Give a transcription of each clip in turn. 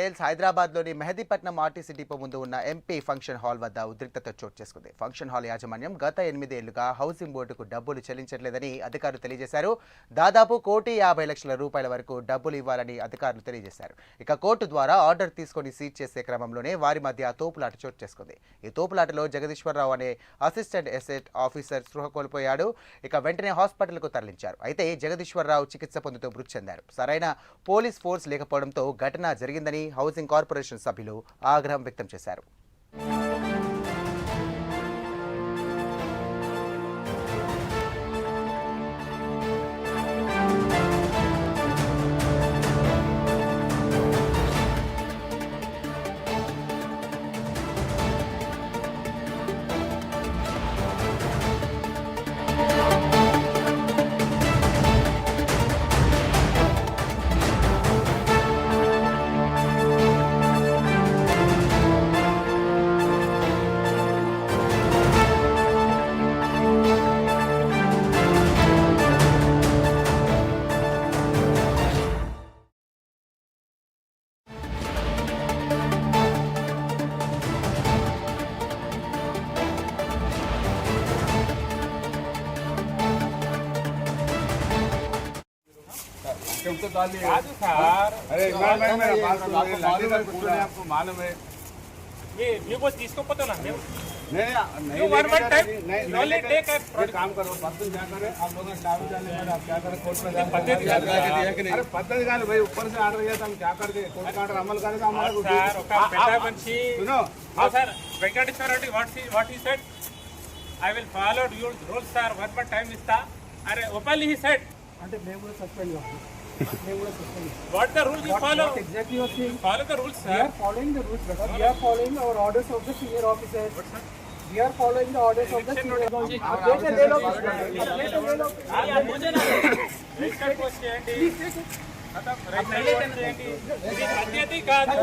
Details హైదరాబాద్లోని Mehdipatnam RTC depot ముందు ఉన్న ఎంపీ ఫంక్షన్ హాల్ వద్ద ఉద్రిక్తత చోటు చేసుకుంది. ఫంక్షన్ హాల్ యాజమాన్యం గత ఎనిమిది ఏళ్ళుగా హౌసింగ్ బోర్డుకు డబ్బులు చెల్లించట్లేదని అధికారులు తెలియజేశారు. దాదాపు కోటి యాభై లక్షల రూపాయల వరకు డబ్బులు ఇవ్వాలని అధికారులు తెలియజేశారు. ఇక కోర్టు ద్వారా ఆర్డర్ తీసుకొని సీజ్ చేసే క్రమంలోనే వారి మధ్య తోపులాట చోటు చేసుకుంది. ఈ తోపులాటలో జగదీశ్వరరావు అనే అసిస్టెంట్ ఎసెట్ ఆఫీసర్ స్పృహ కోల్పోయాడు. ఇక వెంటనే హాస్పిటల్కు తరలించారు. అయితే జగదీశ్వరరావు చికిత్స పొందుతూ మృతి చెందారు. సరైన పోలీస్ ఫోర్స్ లేకపోవడంతో ఘటన జరిగిందని హౌసింగ్ కార్పొరేషన్ సభ్యులు ఆగ్రహం వ్యక్తం చేశారు. काजू सार अरे मैं मैं मैं बात सुन रहे लाली का कुछ नहीं आपको मालूम है ये ये वो తీసుకోపోతా నా మేము नहीं नहीं You one लेके one जा time, रहे- नहीं you नहीं only लेके- take a एक काम करो पत्तन क्या करे आप लोग चाबी जाने पर आप क्या करें कोर्ट में जाकर पद्धति क्या का करें? दिया कि अरे पद्धति का नहीं भाई ऊपर से आर्डर दिया था हम क्या कर दे कोर्ट का आर्डर अमल करेगा हमारा कुछ సార్ ఒక आप- పెద్ద आप- మనిషి सुनो how sir Venkateswara Reddy what what he said I will follow your rules sir one one time ఇస్తా అరే ఓపెన్లీ హీ సెడ్ అంటే మేము కూడా సస్పెండ్ కావాలి మేము కూడా suspend what the rules you follow exactly your thing follow the rules we are sir following the rules brother we are following our orders of the senior officers we are following the orders of the senior officers update the day of update the day of register post చేయండి ఖతం, register post చేయండి ఇది పద్ధతి కాదు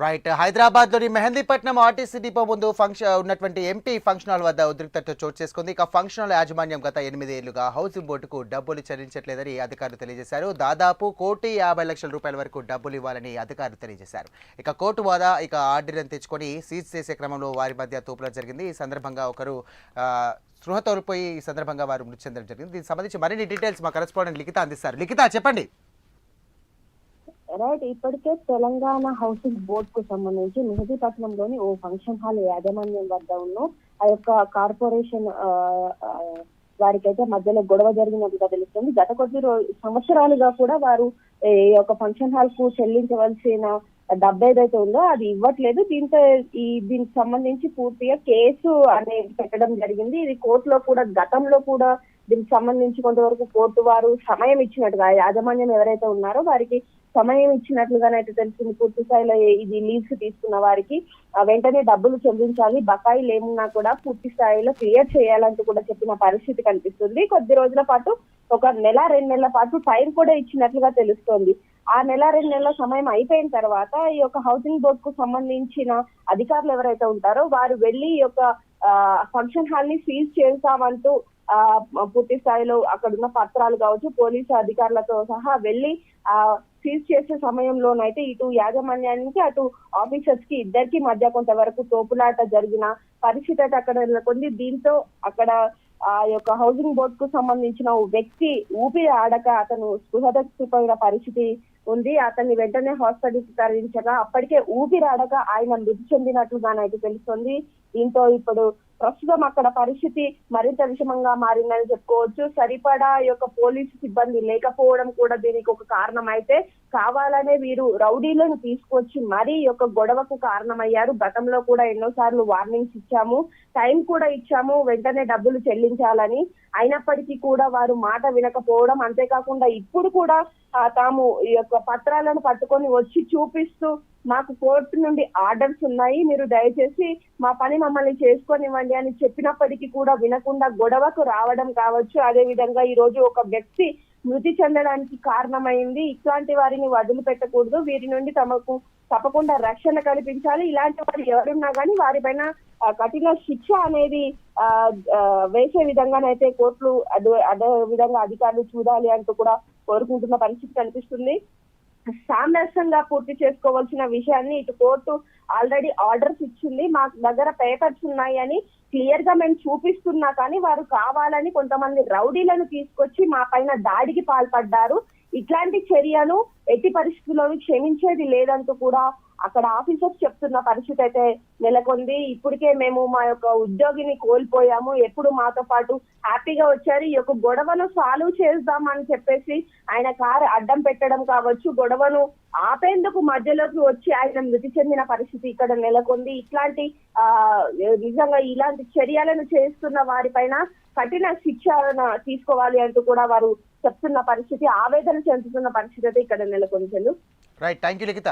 right హైదరాబాద్లోని Mehdipatnam RTC depot ముందు function ఉన్నటువంటి MP function hall వద్ద ఉద్రిక్తత చోటు చేసుకుంది. ఇక ఫంక్షన్ హాల్ యాజమాన్యం గత ఎనిమిది ఏళ్ళుగా హౌసింగ్ బోర్డుకు డబ్బులు చెల్లించట్లేదని అధికారులు తెలియజేశారు. దాదాపు కోటి యాభై లక్షల రూపాయల వరకు డబ్బులు ఇవ్వాలని అధికారులు తెలియజేశారు. ఇక కోర్టు వాదా ఇక ఆర్డర్ని తెచ్చుకొని సీజ్ చేసే క్రమంలో వారి మధ్య తోపులు జరిగింది. ఈ సందర్భంగా ఒకరు స్పృహ తోలిపోయి ఈ సందర్భంగా వారు మృతి చెందడం జరిగింది. దీనికి సంబంధించి మరిన్ని డీటెయిల్స్ మా కరెస్పాండెంట్ లిఖిత అందిస్తారు. లిఖిత చెప్పండి. రైట్ ఇప్పటికే తెలంగాణ హౌసింగ్ బోర్డ్కు సంబంధించి మెహదీపట్నంలోని ఓ ఫంక్షన్ హాల్ యాజమాన్యం వద్ద ఉన్న ఆ యొక్క కార్పొరేషన్ వారికైతే మధ్యలో గొడవ జరిగినట్టుగా తెలుస్తుంది. గత కొద్ది సంవత్సరాలుగా కూడా వారు ఈ యొక్క ఫంక్షన్ హాల్కు చెల్లించవలసిన డబ్బు ఏదైతే ఉందో అది ఇవ్వట్లేదు. దీంతో ఈ దీనికి సంబంధించి పూర్తిగా కేసు అనేది పెట్టడం జరిగింది. ఇది కోర్టులో కూడా గతంలో కూడా దీనికి సంబంధించి కొంతవరకు కోర్టు వారు సమయం ఇచ్చినట్టుగా యాజమాన్యం ఎవరైతే ఉన్నారో వారికి సమయం ఇచ్చినట్లుగానైతే తెలిసింది పూర్తి స్థాయిలో ఇది లీవ్స్ తీసుకున్న వారికి వెంటనే డబ్బులు చెల్లించాలి బకాయిలు ఏమున్నా కూడా పూర్తి స్థాయిలో క్లియర్ చేయాలంటూ కూడా చెప్పిన పరిస్థితి కనిపిస్తుంది. కొద్ది రోజుల పాటు ఒక నెల రెండు నెలల పాటు టైం కూడా ఇచ్చినట్లుగా తెలుస్తోంది. ఆ నెల రెండు నెలల సమయం అయిపోయిన తర్వాత ఈ యొక్క హౌసింగ్ బోర్డ్కు సంబంధించిన అధికారులు ఎవరైతే ఉంటారో వారు వెళ్ళి ఈ యొక్క ఫంక్షన్ హాల్ని సీజ్ చేస్తామంటూ పూర్తి స్థాయిలో అక్కడ ఉన్న పత్రాలు కావచ్చు పోలీసు అధికారులతో సహా వెళ్ళి ఆ సీజ్ చేసే సమయంలోనైతే ఇటు యాజమాన్యానికి అటు ఆఫీసర్స్కి ఇద్దరికి మధ్య కొంతవరకు తోపులాట జరిగిన పరిస్థితి అయితే అక్కడ నెలకొంది. దీంతో అక్కడ ఆ యొక్క హౌసింగ్ బోర్డ్కు సంబంధించిన ఓ వ్యక్తి ఊపిరి ఆడక అతను స్పృహదక్షిపోయిన పరిస్థితి ఉంది. అతన్ని వెంటనే హాస్పిటల్ తరలించగా అప్పటికే ఊపిరి ఆడక ఆయన మృతి చెందినట్లుగానైతే తెలుస్తుంది. దీంతో ఇప్పుడు ప్రస్తుతం అక్కడ పరిస్థితి మరింత విషమంగా మారిందని చెప్పుకోవచ్చు. సరిపడా యొక్క పోలీసు సిబ్బంది లేకపోవడం కూడా దీనికి ఒక కారణం అయితే కావాలనే వీరు రౌడీలను తీసుకొచ్చి మరీ యొక్క గొడవకు కారణమయ్యారు. గతంలో కూడా ఎన్నోసార్లు వార్నింగ్స్ ఇచ్చాము. టైం కూడా ఇచ్చాము. వెంటనే డబ్బులు చెల్లించాలని. అయినప్పటికీ కూడా వారు మాట వినకపోవడం. అంతేకాకుండా ఇప్పుడు కూడా తాము ఈ యొక్క పత్రాలను పట్టుకొని వచ్చి చూపిస్తూ మాకు కోర్టు నుండి ఆర్డర్స్ ఉన్నాయి. మీరు దయచేసి మా పని మమ్మల్ని చేసుకోనివ్వండి అని చెప్పినప్పటికీ కూడా వినకుండా గొడవకు రావడం కావచ్చు. అదే విధంగా ఈ రోజు ఒక వ్యక్తి మృతి చెందడానికి కారణమైంది. ఇట్లాంటి వారిని వదిలిపెట్టకూడదు. వీరి నుండి తమకు తప్పకుండా రక్షణ కల్పించాలి. ఇలాంటి వారు ఎవరున్నా కానీ వారిపైన పైన కఠిన శిక్ష అనేది ఆ, వేసే విధంగానైతే కోర్టులు అదే అదే విధంగా అధికారులు చూడాలి అంటూ కూడా కోరుకుంటున్న పరిస్థితి కనిపిస్తుంది. సామరస్యంగా పూర్తి చేసుకోవాల్సిన విషయాన్ని ఇటు కోర్టు ఆల్రెడీ ఆర్డర్స్ ఇచ్చింది. మా దగ్గర పేపర్స్ ఉన్నాయి అని క్లియర్గా మేము చూపిస్తున్నా కానీ వారు కావాలని కొంతమంది రౌడీలను తీసుకొచ్చి మా పైన దాడికి పాల్పడ్డారు. ఇట్లాంటి చర్యను ఎట్టి పరిస్థితుల్లోనూ క్షమించేది లేదంటూ కూడా అక్కడ ఆఫీసర్స్ చెప్తున్న పరిస్థితి అయితే నెలకొంది. ఇప్పటికే మేము మా యొక్క ఉద్యోగిని కోల్పోయాము. ఎప్పుడు మాతో పాటు హ్యాపీగా వచ్చారు. ఈ యొక్క గొడవను సాల్వ్ చేద్దామని చెప్పేసి ఆయన కారు అడ్డం పెట్టడం కావచ్చు గొడవను ఆపేందుకు మధ్యలోకి వచ్చి ఆయన మృతి చెందిన పరిస్థితి ఇక్కడ నెలకొంది. ఇట్లాంటి ఆ నిజంగా ఇలాంటి చర్యలను చేస్తున్న వారిపైన కఠిన శిక్ష తీసుకోవాలి అంటూ కూడా వారు చెప్తున్న పరిస్థితి ఆవేదన చెందుతున్న పరిస్థితి అయితే ఇక్కడ నెలకొంది రైట్ థ్యాంక్ యూ లిఖిత